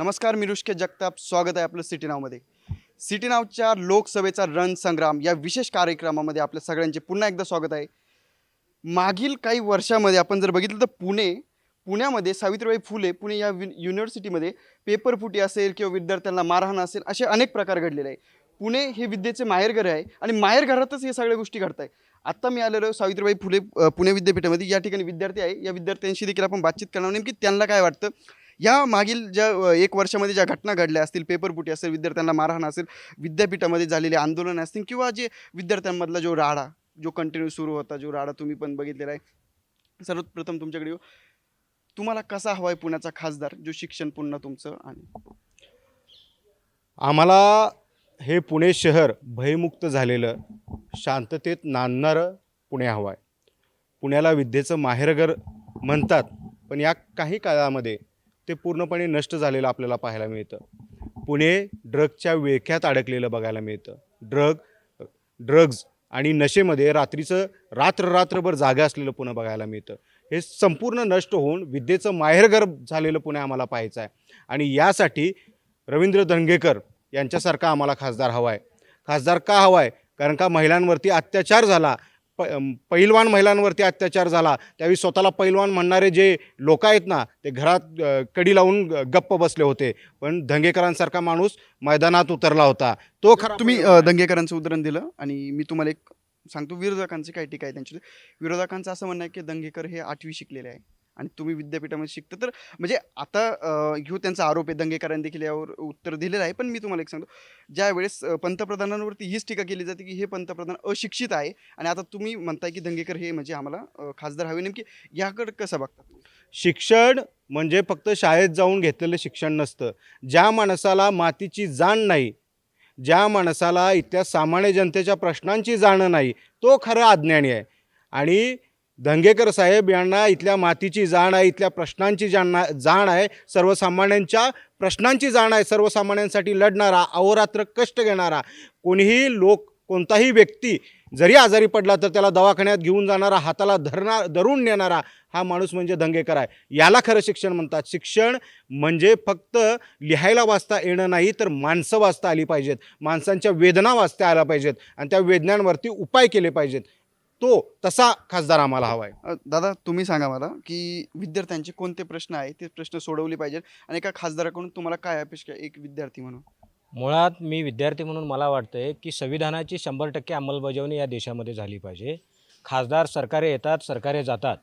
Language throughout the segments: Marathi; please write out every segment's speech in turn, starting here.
नमस्कार मी ऋषिकेश जगताप. स्वागत आहे आपलं सिटी नावमध्ये सिटी नावच्या लोकसभेचा रणसंग्राम या विशेष कार्यक्रमामध्ये आपल्या सगळ्यांचे पुन्हा एकदा स्वागत आहे. मागील काही वर्षामध्ये आपण जर बघितलं तर पुणे पुण्यामध्ये सावित्रीबाई फुले पुणे या वि- युनिव्हर्सिटीमध्ये पेपरफुटी असेल किंवा विद्यार्थ्यांना मारहाण असेल असे अनेक प्रकार घडलेले आहे पुणे हे विद्येचे माहेरघर आहे आणि माहेरघरातच हे सगळ्या गोष्टी घडत आहे आत्ता मी आलेलो सावित्रीबाई फुले पुणे विद्यापीठामध्ये. या ठिकाणी विद्यार्थी आहे. या विद्यार्थ्यांशी देखील आपण बातचीत करणार नेमकी त्यांना काय वाटतं? या मागील ज्या एक वर्षामध्ये ज्या घटना घडल्या असतील पेपरफुटी असेल विद्यार्थ्यांना मारहाण असेल विद्यापीठामध्ये झालेले आंदोलन असतील किंवा जे विद्यार्थ्यांमधला जो राडा जो कंटिन्यू सुरू होता जो राडा तुम्ही पण बघितलेला आहे. सर्वप्रथम तुमच्याकडे तुम्हाला कसा हवा आहे पुण्याचा खासदार जो शिक्षण पुन्हा तुमचं आणि? आम्हाला हे पुणे शहर भयमुक्त झालेलं शांततेत नांदणारं पुणे हवं आहे पुण्याला विद्येचं माहेरघर म्हणतात पण या काही काळामध्ये ते पूर्णपणे नष्ट झालेलं आपल्याला पाहायला मिळतं. पुणे ड्रगच्या विळख्यात अडकलेलं बघायला मिळतं. ड्रग ड्रग्ज आणि नशेमध्ये रात्रीचं रात्र रात्रभर जागा असलेलं पुणे बघायला मिळतं. हे संपूर्ण नष्ट होऊन विद्येचं माहेरघर झालेलं पुणे आम्हाला पाहायचं आहे. आणि यासाठी रवींद्र धनगेकर यांच्यासारखा आम्हाला खासदार हवा आहे. खासदार का हवा आहे? कारण का महिलांवरती अत्याचार झाला? प पैलवान महिलांवरती अत्याचार झाला. त्यावेळी स्वतःला पैलवान म्हणणारे जे लोक आहेत ना ते घरात कडी लावून गप्प बसले होते. पण दंगेकरांसारखा माणूस मैदानात उतरला होता. तो खरा तुम्ही दंगेकरांचं उदाहरण दिलं आणि मी तुम्हाला एक सांगतो. विरोधकांची काय टीका आहे त्यांची. विरोधकांचं असं म्हणणं आहे की दंगेकर हे आठवी शिकलेले आहे. आणि तुम्ही विद्यापीठामध्ये शिकता. तर म्हणजे आता ह्यो त्यांचा आरोप आहे दंगेकरांनी देखील यावर उत्तर दिलेलं आहे. पण मी तुम्हाला एक सांगतो ज्या वेळेस पंतप्रधानांवरती हीच टीका केली जाते की हे पंतप्रधान अशिक्षित आहे आणि आता तुम्ही म्हणताय की दंगेकर हे म्हणजे आम्हाला खासदार हवे नेमकी याकडे कसं बघता शिक्षण म्हणजे फक्त शाळेत जाऊन घेतलेलं शिक्षण नसतं. ज्या माणसाला मातीची जाण नाही ज्या माणसाला इथल्या सामान्य जनतेच्या प्रश्नांची जाण नाही तो खरा अज्ञानी आहे. आणि दंगेकर साहेब यांना इथल्या मातीची जाण आहे इथल्या प्रश्नांची जाण जाण आहे सर्वसामान्यांच्या प्रश्नांची जाण आहे सर्वसामान्यांसाठी लढणारा अहोरात्र कष्ट घेणारा कोणीही लोक कोणताही व्यक्ती जरी आजारी पडला तर त्याला दवाखान्यात घेऊन जाणारा हाताला धरणार धरून नेणारा हा माणूस म्हणजे दंगेकर आहे. याला खरं शिक्षण म्हणतात. शिक्षण म्हणजे फक्त लिहायला वाचता येणं नाही तर माणसं वाचता आली पाहिजेत. माणसांच्या वेदना वाचता आल्या पाहिजेत. आणि त्या वेदनांवरती उपाय केले पाहिजेत. तो तसा खासदार आम्हाला हवा आहे अ, दादा तुम्ही सांगा मला की विद्यार्थ्यांचे कोणते प्रश्न आहेत? ते प्रश्न सोडवले पाहिजेत आणि एका खासदाराकडून तुम्हाला काय अपेक्षा आहे? एक विद्यार्थी म्हणून. मुळात मी विद्यार्थी म्हणून मला वाटतंय की संविधानाची शंभर टक्के अंमलबजावणी या देशामध्ये झाली पाहिजे. खासदार सरकारे येतात सरकारे जातात.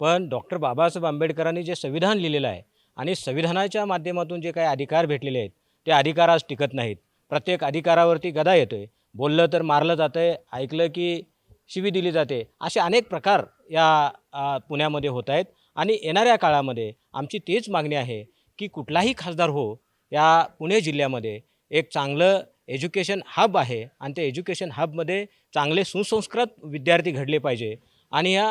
पण डॉक्टर बाबासाहेब आंबेडकरांनी जे संविधान लिहिलेलं आहे आणि संविधानाच्या माध्यमातून जे काही अधिकार भेटलेले आहेत ते अधिकार आज टिकत नाहीत. प्रत्येक अधिकारावरती गदा येतो आहे बोललं तर मारलं जातं आहे ऐकलं की शिवी दिली जाते. असे अनेक प्रकार या पुण्यामध्ये होत आहेत आणि येणाऱ्या काळामध्ये आमची तीच मागणी आहे की कुठलाही खासदार हो या पुणे जिल्ह्यामध्ये एक चांगलं एज्युकेशन हब आहे आणि त्या एज्युकेशन हबमध्ये चांगले सुसंस्कृत विद्यार्थी घडले पाहिजे आणि या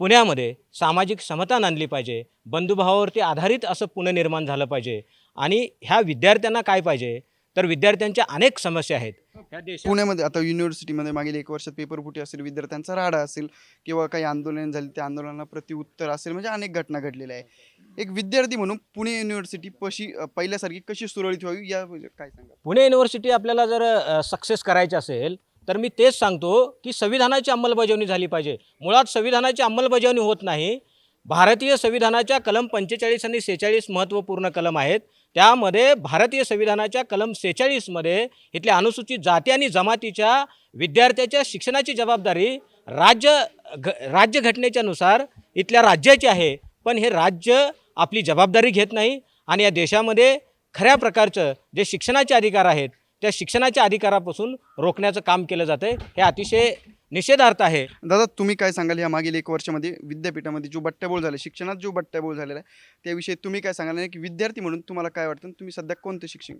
पुण्यामध्ये सामाजिक समता नांदली पाहिजे. बंधुभावावरती आधारित असं पुणे निर्माण झालं पाहिजे आणि ह्या विद्यार्थ्यांना काय पाहिजे? तर विद्यार्थ्यांच्या अनेक समस्या आहेत. देशात पुण्यामध्ये आता युनिव्हर्सिटीमध्ये मागील एक वर्षात पेपरफुटी असेल विद्यार्थ्यांचा राडा असेल किंवा काही आंदोलन झाली त्या आंदोलनाला प्रतिउत्तर असेल म्हणजे अनेक घटना घडलेल्या आहे एक विद्यार्थी म्हणून पुणे युनिव्हर्सिटी पशी अ, पहिल्यासारखी कशी सुरळीत व्हावी या काय सांगा पुणे युनिव्हर्सिटी आपल्याला जर सक्सेस करायची असेल तर मी तेच सांगतो की संविधानाची अंमलबजावणी झाली पाहिजे. मुळात संविधानाची अंमलबजावणी होत नाही. भारतीय संविधानाच्या कलम पंचेचाळीस आणि सेहेचाळीस महत्त्वपूर्ण कलम आहेत. त्यामध्ये भारतीय संविधानाच्या कलम सेहेचाळीसमध्ये इथल्या अनुसूचित जाती आणि जमातीच्या विद्यार्थ्याच्या शिक्षणाची जबाबदारी राज्य घ राज्य घटनेच्यानुसार इथल्या राज्याची आहे. पण हे राज्य आपली जबाबदारी घेत नाही आणि या देशामध्ये खऱ्या प्रकारचं जे शिक्षणाचे अधिकार आहेत त्या शिक्षणाच्या अधिकारापासून रोखण्याचं काम केलं जातं आहे हे अतिशय निषेधार्थ आहे. दादा तुम्ही काय सांगाल या मागील एक वर्षामध्ये विद्यापीठामध्ये जो बट्ट्याबोळ झाला शिक्षणात जो बट्ट्याबोळ झालेला आहे त्याविषयी तुम्ही काय सांगाल? एक विद्यार्थी म्हणून तुम्हाला काय वाटतं? तुम्ही सध्या कोणतं शिक्षण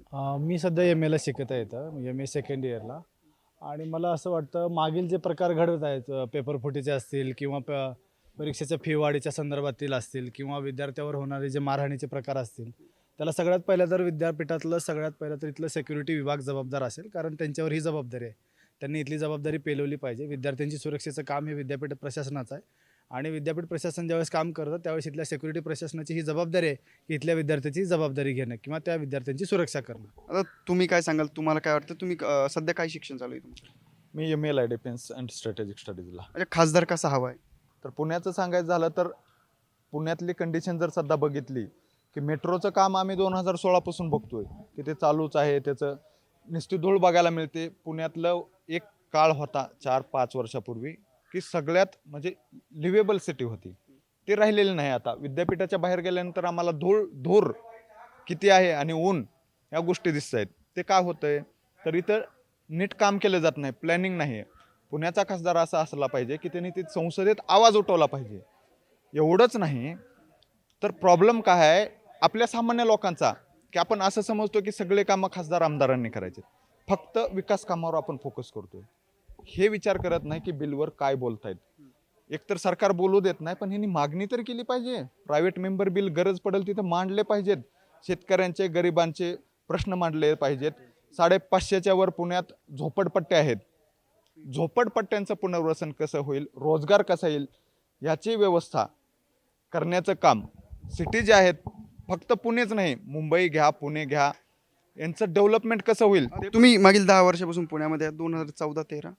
मी सध्या एम एला शिकत आहे एम ए सेकंड इयरला आणि मला असं वाटतं मागील जे प्रकार घडत आहेत पेपर फुटीचे असतील किंवा प परीक्षेच्या फी वाढीच्या संदर्भातील असतील किंवा विद्यार्थ्यावर होणारे जे मारहाणीचे प्रकार असतील त्याला सगळ्यात पहिलं तर विद्यापीठातलं सगळ्यात पहिलं तर इथलं सेक्युरिटी विभाग जबाबदार असेल कारण त्यांच्यावर ही जबाबदारी आहे. त्यांनी इथली जबाबदारी पेलवली पाहिजे. विद्यार्थ्यांची सुरक्षेचं काम हे विद्यापीठ प्रशासनाचं आहे. आणि विद्यापीठ प्रशासन ज्यावेळेस काम करतं त्यावेळेस इथल्या सेक्युरिटी प्रशासनाची ही जबाबदारी आहे की इथल्या विद्यार्थ्याची जबाबदारी घेणं किंवा त्या विद्यार्थ्यांची सुरक्षा करणं. आता तुम्ही काय सांगाल? तुम्हाला काय वाटतं? तुम्ही अं, सध्या काय शिक्षण चालू आहे तुमचं? मी एम एल आहे डिफेन्स अँड स्ट्रॅटेजिक स्टडीजला म्हणजे खासदार कसा हवा आहे? तर पुण्याचं सांगायचं झालं तर पुण्यातली कंडिशन जर सध्या बघितली की मेट्रोचं काम आम्ही दोन हजार सोळापासून बघतोय की ते चालूच आहे त्याचं नुसती धूळ बघायला मिळते. पुण्यातलं एक काळ होता चार पाच वर्षापूर्वी की सगळ्यात म्हणजे लिव्हेबल सिटी होती. ते राहिलेली नाही आता. विद्यापीठाच्या बाहेर गेल्यानंतर आम्हाला धूळ धूर किती आहे आणि ऊन या गोष्टी दिसत आहेत. ते काय होतंय? तर इथं नीट काम केलं जात नाही. प्लॅनिंग नाही आहे. पुण्याचा खासदार असा असला पाहिजे की त्यांनी ते संसदेत आवाज उठवला पाहिजे. एवढंच नाही. तर प्रॉब्लेम काय आहे? आपल्या सामान्य लोकांचा. की आपण असं समजतो की सगळे कामं खासदार आमदारांनी करायचे फक्त विकास कामावर आपण फोकस करतोय. हे विचार करत नाही की बिलवर काय बोलतायत. एकतर सरकार बोलू देत नाही पण ह्यांनी मागणी तर केली पाहिजे. प्रायव्हेट मेंबर बिल गरज पडेल तिथं मांडले पाहिजेत. शेतकऱ्यांचे गरिबांचे प्रश्न मांडले पाहिजेत. साडेपाचशेच्या वर पुण्यात झोपडपट्ट्या आहेत. झोपडपट्ट्यांचं पुनर्वसन कसं होईल? रोजगार कसा येईल? याची व्यवस्था करण्याचं काम सिटी जे आहेत फक्त पुणेच नाही मुंबई घ्या पुणे घ्या यांचं डेव्हलपमेंट कसं होईल? ते तुम्ही मागील दहा वर्षापासून पुण्यामध्ये दोन हजार चौदा तेरा?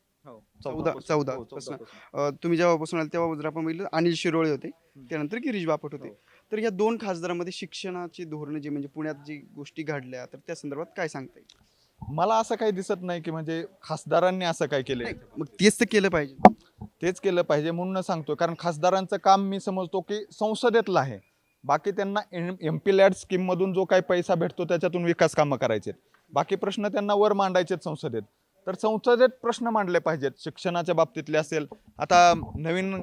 चौदा चौदा हो, पासून. अं, तुम्ही जेव्हापासून आले तेव्हा जर आपण बघितलं अनिल शिरोळे होते त्यानंतर गिरीश बापट होते. तर या दोन खासदारांमध्ये शिक्षणाची धोरणं जी म्हणजे पुण्यात जी गोष्टी घडल्या तर त्या संदर्भात काय सांगता येईल? मला असं काही दिसत नाही की म्हणजे खासदारांनी असं काय केलं नाही, मग तेच तर केलं पाहिजे. तेच केलं पाहिजे म्हणून सांगतो कारण खासदारांचं काम मी समजतो की संसदेतलं आहे. बाकी त्यांना एम पी लॅड स्कीममधून जो काही पैसा भेटतो त्याच्यातून विकास कामं करायचे बाकी प्रश्न त्यांना वर मांडायचे संसदेत. तर संसदेत प्रश्न मांडले पाहिजेत. शिक्षणाच्या बाबतीतले असेल आता नवीन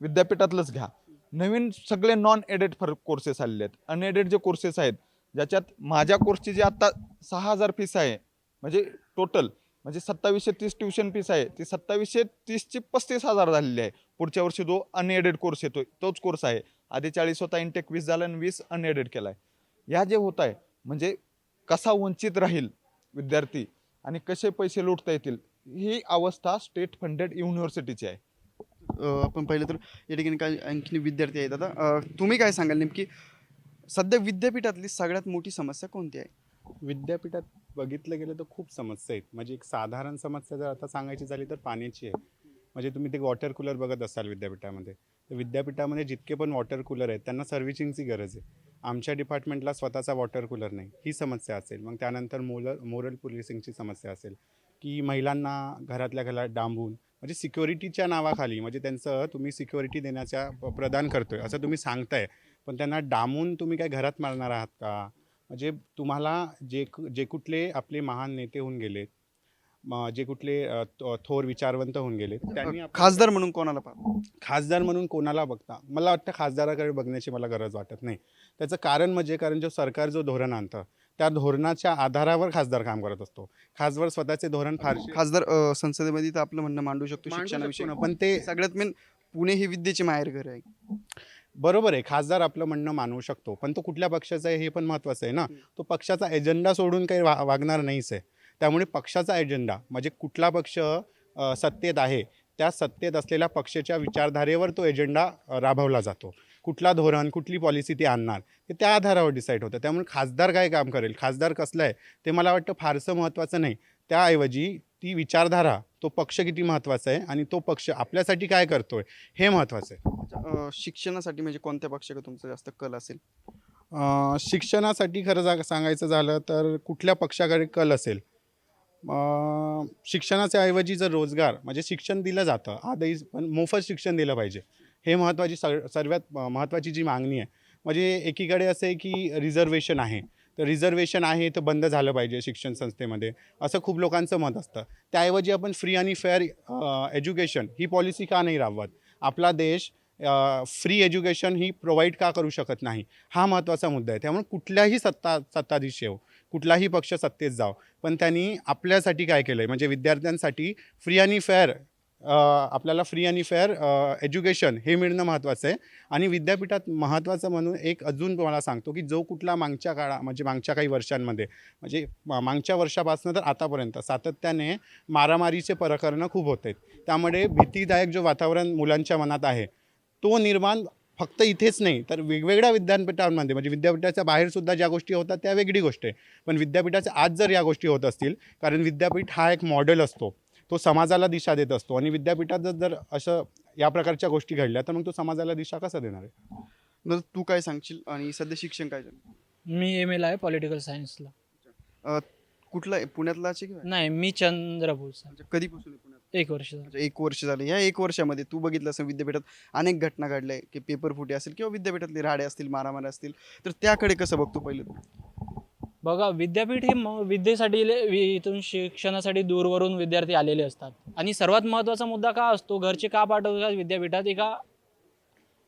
विद्यापीठातलंच घ्या. नवीन सगळे नॉन एडेड फर कोर्सेस आलेले आहेत अनएडेड जे कोर्सेस आहेत ज्याच्यात माझ्या कोर्सची जी आत्ता सहा हजार फीस आहे म्हणजे टोटल म्हणजे सत्तावीसशे तीस ट्युशन फीस आहे ती सत्तावीसशे तीसची पस्तीस हजार झालेली आहे. पुढच्या वर्षी जो अनएडेड कोर्स येतो तोच कोर्स आहे. आधी चाळीस होता इंटेक वीस झाला आणि वीस अनएडेड केला आहे या जे होत आहे म्हणजे कसा वंचित राहील विद्यार्थी आणि कसे पैसे लुटता येतील ही अवस्था स्टेट फंडेड युनिव्हर्सिटीची आहे. आपण पाहिलं तर या ठिकाणी काही आणखी विद्यार्थी आहेत. आता तुम्ही काय सांगाल नेमकी? सध्या विद्यापीठातली सगळ्यात मोठी समस्या कोणती आहे? विद्यापीठात बघितलं गेलं तर खूप समस्या आहेत. म्हणजे एक साधारण समस्या जर आता सांगायची झाली तर पाण्याची आहे. म्हणजे तुम्ही ते वॉटर कूलर बघत असाल विद्यापीठामध्ये. विद्यापीठामध्ये जितके पण वॉटर कूलर आहेत त्यांना सर्व्हिसिंगची गरज आहे. आमच्या डिपार्टमेंटला स्वतःचा वॉटर कूलर नाही. ही समस्या असेल. मग त्यानंतर मोल मोरल पोलिसिंगची समस्या असेल. की महिलांना घरातल्या घरात डांबून म्हणजे सिक्युरिटीच्या नावाखाली म्हणजे त्यांचं तुम्ही सिक्युरिटी देण्याच्या प्रदान करतोय असं तुम्ही सांगताय. पण त्यांना डांबून तुम्ही काय घरात मारणार आहात का? म्हणजे तुम्हाला जे कु- जे कुठले आपले महान नेते होऊन गेलेत जे कुठले थोर विचारवंत होऊन गेलेत त्यांनी खासदार म्हणून कोणाला पाहतो खासदार म्हणून कोणाला बघता? मला वाटतं खासदाराकडे बघण्याची मला गरज वाटत नाही. त्याचं कारण म्हणजे कारण जो सरकार जो धोरण आणतं त्या धोरणाच्या आधारावर खासदार काम करत असतो. खासदार स्वतःचे धोरण फारसे खासदार संसदेमध्ये तर आपलं म्हणणं मांडू शकतो शिक्षणाविषयी. पण ते सगळ्यात मेन पुणे हे विद्येचे माहेर घर आहे. बरोबर आहे खासदार आपलं म्हणणं मानू शकतो पण तो कुठल्या पक्षाचा आहे हे पण महत्त्वाचं आहे ना. तो पक्षाचा एजेंडा सोडून काही वागणार नाहीच आहे. त्यामुळे पक्षाचा एजेंडा म्हणजे कुठला पक्ष सत्तेत आहे त्या सत्तेत असलेल्या पक्षाच्या विचारधारेवर तो एजेंडा राबवला जातो. कुठला धोरण कुठली पॉलिसी ती आणणार ते त्या आधारावर डिसाईड होतं. त्यामुळे खासदार काय काम करेल खासदार कसलं आहे ते मला वाटतं फारसं महत्त्वाचं नाही. त्याऐवजी ती विचारधारा तो पक्ष किती महत्त्वाचा आहे आणि तो पक्ष आपल्यासाठी काय करतोय हे महत्त्वाचं आहे. शिक्षणासाठी म्हणजे कोणत्या पक्षाकडे तुमचा जास्त कल असेल? शिक्षणासाठी खरं जा सांगायचं झालं तर कुठल्या पक्षाकडे कल असेल शिक्षणाच्या ऐवजी जर रोजगार म्हणजे शिक्षण दिलं जातं आधी पण मोफत शिक्षण दिलं पाहिजे. हे महत्त्वाची सर सर्वात महत्त्वाची जी मागणी आहे. म्हणजे एकीकडे असं आहे की रिझर्वेशन आहे. तर रिझर्वेशन आहे तर बंद झालं पाहिजे शिक्षण संस्थेमध्ये असं खूप लोकांचं मत असतं. त्याऐवजी आपण फ्री आणि फेअर एज्युकेशन ही पॉलिसी का नाही राबवत? आपला देश फ्री एज्युकेशन ही प्रोव्हाइड का करू शकत नाही? हा महत्त्वाचा मुद्दा आहे. त्यामुळे कुठल्याही सत्ता सत्ताधीश येऊ कुठलाही पक्ष सत्तेत जाव. पण त्यांनी आपल्यासाठी काय केलं आहे म्हणजे विद्यार्थ्यांसाठी फ्री आणि फेअर आपल्याला फ्री आणि फेअर एज्युकेशन हे मिळणं महत्त्वाचं आहे. आणि विद्यापीठात महत्त्वाचं म्हणून एक अजून तुम्हाला सांगतो की जो कुठला मागच्या काळा म्हणजे मागच्या काही वर्षांमध्ये म्हणजे मागच्या वर्षापासून तर आतापर्यंत सातत्याने मारामारीचे प्रकरणं खूप होत आहेत. त्यामुळे भीतीदायक जो वातावरण मुलांच्या मनात आहे तो निर्माण फक्त इथेच नाही तर वेगवेगळ्या विद्यापीठांमध्ये म्हणजे विद्यापीठाच्या बाहेरसुद्धा ज्या गोष्टी होतात त्या वेगळी गोष्ट आहे. पण विद्यापीठाच्या आत जर या गोष्टी होत असतील कारण विद्यापीठ हा एक मॉडेल असतो तो समाजाला दिशा देत असतो आणि विद्यापीठात जर- जर असं या प्रकारच्या गोष्टी घडल्या तर मग तो समाजाला दिशा कसा देणार आहे? तू काय सांगशील आणि सध्या शिक्षण काय झालं? मी एम एला आहे पॉलिटिकल सायन्सला कुठला आहे? पुण्यातलाच आहे की? नाही मी चंद्रपूरचा म्हणजे कधीपासून एक वर्ष झालं. म्हणजे एक वर्ष झालं. या एक वर्षामध्ये तू बघितलं असं विद्यापीठात अनेक घटना घडल्या की पेपर फुटे असेल किंवा विद्यापीठातले राडे असतील मारामारी असतील तर त्याकडे कसं बघतो पहिले तू? बघा विद्यापीठ हे म- विद्येसाठी ले- वि- इथून शिक्षणासाठी दूरवरून विद्यार्थी आलेले असतात. आणि सर्वात महत्त्वाचा मुद्दा का असतो? घरचे का पाठवतात विद्यापीठात? एका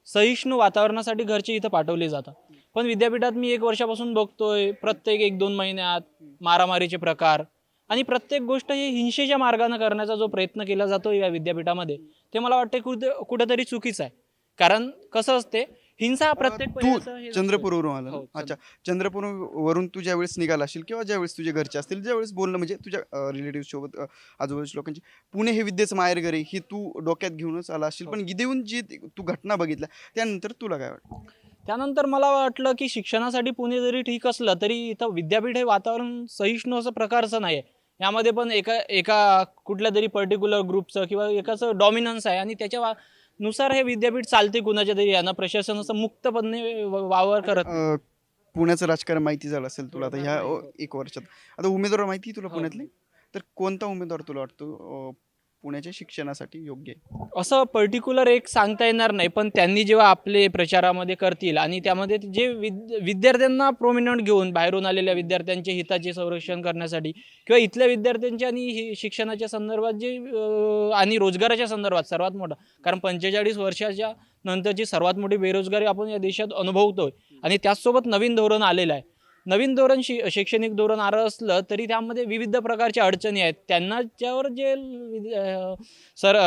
सहिष्णू वातावरणासाठी घरचे इथं पाठवले जातात. पण विद्यापीठात मी एक वर्षापासून बघतोय प्रत्येक एक दोन महिन्यात मारामारीचे प्रकार आणि प्रत्येक गोष्ट ही हिंसेच्या मार्गाने करण्याचा जो प्रयत्न केला जातो या विद्यापीठामध्ये ते मला वाटते कुठे कुठेतरी चुकीचं आहे कारण कसं असते हिंसा प्रत्येक तू. चंद्रपूरवरून आला? हो, अच्छा चंद्रपूरवरून तू ज्यावेळेस निघाला असेल किंवा ज्यावेळेस तुझे घरचे असतील ज्यावेळेस बोलणं म्हणजे तुझ्या रिलेटिव्ह सोबत आजूबाजूच्या लोकांची पुणे हे विद्येचं माहेर घरी ही तू डोक्यात घेऊनच आला असेल हो. पण गिदेऊन जी तू घटना बघितल्या त्यानंतर तुला काय वाटतं त्यानंतर मला वाटलं की शिक्षणासाठी पुणे जरी ठीक असलं तरी इथं विद्यापीठ हे वातावरण सहिष्णू असं प्रकारचं नाही आहे यामध्ये पण एका एका कुठल्या तरी पर्टिक्युलर ग्रुपचं किंवा एकाचं डॉमिनन्स आहे आणि त्याच्या नुसार हे विद्यापीठ चालते कुणाच्या तरी यांना. प्रशासन असं मुक्तपणे वावर करत पुण्याचं राजकारण माहिती झालं असेल तुला आता ह्या एक वर्षात. आता उमेदवार माहिती तुला हो. पुण्यातले? तर कोणता उमेदवार तुला वाटतो? पुण्याच्या शिक्षणासाठी योग्य आहे. असं पर्टिक्युलर एक सांगता येणार नाही पण त्यांनी जेव्हा आपले प्रचारामध्ये करतील आणि त्यामध्ये जे विद विद्यार्थ्यांना प्रोमिनंट घेऊन बाहेरून आलेल्या विद्यार्थ्यांचे हिताचे संरक्षण करण्यासाठी किंवा इथल्या विद्यार्थ्यांच्या आणि हे शिक्षणाच्या संदर्भात जे आणि रोजगाराच्या संदर्भात सर्वात मोठा कारण पंचेचाळीस वर्षाच्या नंतरची सर्वात मोठी बेरोजगारी आपण या देशात अनुभवतोय आणि त्याचसोबत नवीन धोरण आलेलं आहे. नवीन धोरण शि शैक्षणिक धोरण आलं असलं तरी त्यामध्ये विविध प्रकारच्या अडचणी आहेत. त्यांना जे सर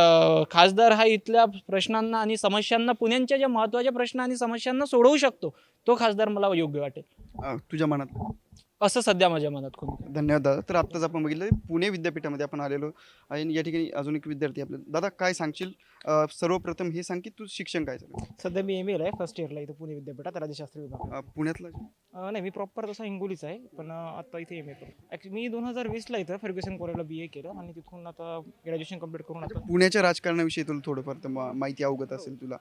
खासदार हा इथल्या प्रश्नांना आणि समस्यांना पुण्यांच्या ज्या महत्त्वाच्या प्रश्न आणि समस्यांना सोडवू शकतो तो खासदार मला योग्य वाटेल. तुझ्या मनात? असं सध्या माझ्या मनात खूप धन्यवाद दादा. तर आत्ताच आपण बघितलं पुणे विद्यापीठामध्ये आपण आलेलो आणि या ठिकाणी अजून एक विद्यार्थी आपले. दादा काय सांगशील? अ, सर्वप्रथम हे सांग की तू शिक्षण काय झालं? सध्या मी एम एला आहे फर्स्ट इयरला इथं पुणे विद्यापीठात राज्यशास्त्र विभाग अ, पुण्यातलं? नाही मी प्रॉपर तसा हिंगोलीचा आहे पण अं, आता इथे एम ए करतो ॲक्च्युली मी दोन हजार वीसला इथं फर्ग्युसन कॉलेजला बी ए केलं आणि तिथून आता ग्रॅज्युएशन कंप्लीट करून आता पुण्याच्या राजकारणाविषयी तुला थोडंफार तर मा- माहिती अवगत असेल तुला.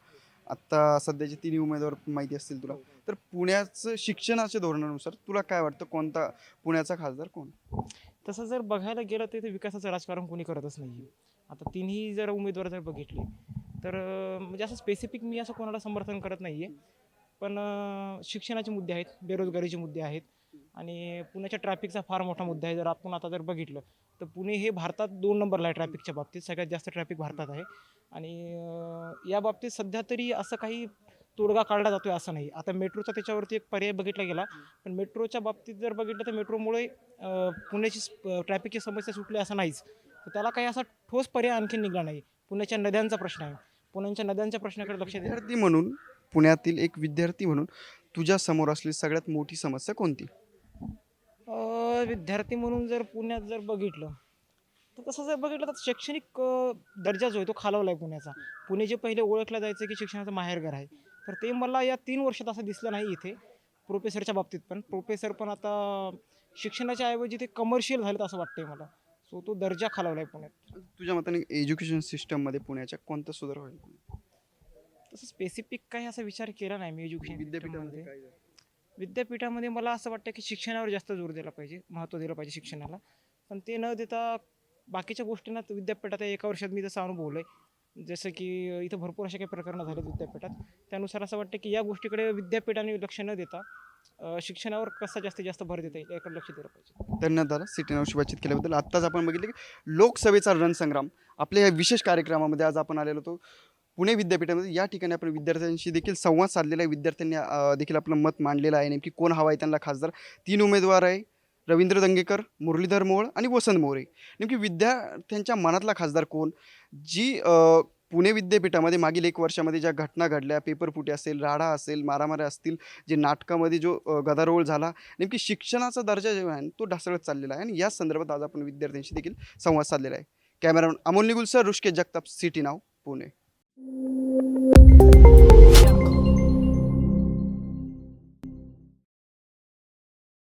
आत्ता सध्याचे तिन्ही उमेदवार माहिती असतील तुला. तर पुण्याचं शिक्षणाच्या धोरणानुसार तुला काय वाटतं? कोणता पुण्याचा खासदार कोण? तसं जर बघायला गेलं तर इथे विकासाचं राजकारण कोणी करतच नाही आहे आता तिन्ही जर उमेदवार जर बघितले तर म्हणजे असं स्पेसिफिक मी असं कोणाला समर्थन करत नाही आहे पण शिक्षणाचे मुद्दे आहेत बेरोजगारीचे मुद्दे आहेत. आणि पुण्याच्या ट्रॅफिकचा फार मोठा मुद्दा आहे. जर आपण आता जर बघितलं तर पुणे हे भारतात दोन नंबरला आहे ट्रॅफिकच्या बाबतीत. सगळ्यात जास्त ट्रॅफिक भारतात आहे. आणि या बाबतीत सध्या तरी असं काही तोडगा काढला जातोय असं नाही. आता मेट्रोचा त्याच्यावरती एक पर्याय बघितला गेला. पण मेट्रोच्या बाबतीत जर बघितलं तर मेट्रोमुळे पुण्याची ट्रॅफिकची समस्या सुटली असं नाहीच. तर त्याला काही असा ठोस पर्याय आणखी निघाला नाही. पुण्याच्या नद्यांचा प्रश्न आहे. पुण्याच्या नद्यांच्या प्रश्नाकडे लक्ष विद्यार्थी म्हणून पुण्यातील एक विद्यार्थी म्हणून तुझ्या समोर असलेली सगळ्यात मोठी समस्या कोणती? विद्यार्थी म्हणून जर पुण्यात जर बघितलं तर तसं जर बघितलं तर शैक्षणिक दर्जा जो आहे तो खालावला आहे पुण्याचा. पुणे जे पहिले ओळखलं जायचं की शिक्षणाचं माहेरघर आहे. तर ते मला या तीन वर्षात असं दिसलं नाही इथे प्रोफेसरच्या बाबतीत पण. प्रोफेसर पण आता शिक्षणाच्या ऐवजी ते कमर्शियल झालेत असं वाटतंय मला. सो तो दर्जा खालावला आहे पुण्यात. तुझ्या मताने एज्युकेशन सिस्टममध्ये पुण्याच्या कोणता सुधार होईल? तसं स्पेसिफिक काही असा विचार केला नाही मी एज्युकेशन विद्यापीठामध्ये झालं? विद्यापीठामध्ये मला असं वाटतं की शिक्षणावर जास्त जोर दिला पाहिजे महत्त्व दिलं पाहिजे शिक्षणाला. पण ते न देता बाकीच्या गोष्टींना तर विद्यापीठात एका वर्षात मी जसं अनुभवलं आहे जसं की इथं भरपूर अशा काही प्रकरणं झालेत विद्यापीठात. त्यानुसार असं वाटतं की या गोष्टीकडे विद्यापीठाने लक्ष न देता शिक्षणावर कसा जास्तीत जास्त भर देता येईल याकडे लक्ष दिलं पाहिजे. धन्यवाद दादा. सिटी नाव बातचीत केल्याबद्दल आत्ताच आपण बघितलं की लोकसभेचा रणसंग्राम. आपल्या या विशेष कार्यक्रमामध्ये आज आपण आलेलो होतो. पुणे विद्यापीठामध्ये या ठिकाणी आपण विद्यार्थ्यांशी देखील संवाद साधलेला आहे. विद्यार्थ्यांनी देखील आपलं मत मांडलेलं आहे. नेमकी कोण हवा आहे त्यांना खासदार? तीन उमेदवार आहे. रवींद्र दंगेकर मुरलीधर मोहोळ आणि वसंत मोरे. नेमकी विद्यार्थ्यांच्या मनातला खासदार कोण? जी पुणे विद्यापीठामध्ये मागील एक वर्षामध्ये ज्या घटना घडल्या पेपर फुटे असेल राडा असेल मारामाऱ्या असतील जे नाटकामध्ये जो गदारोळ झाला नेमकी शिक्षणाचा दर्जा जो आहे तो ढासळत चाललेला आहे. आणि या संदर्भात आज आपण विद्यार्थ्यांशी देखील संवाद साधलेला आहे. कॅमेरामॅन अमोल निगुल सर रुष्के जगताप सिटी नाव पुणे. Jungle.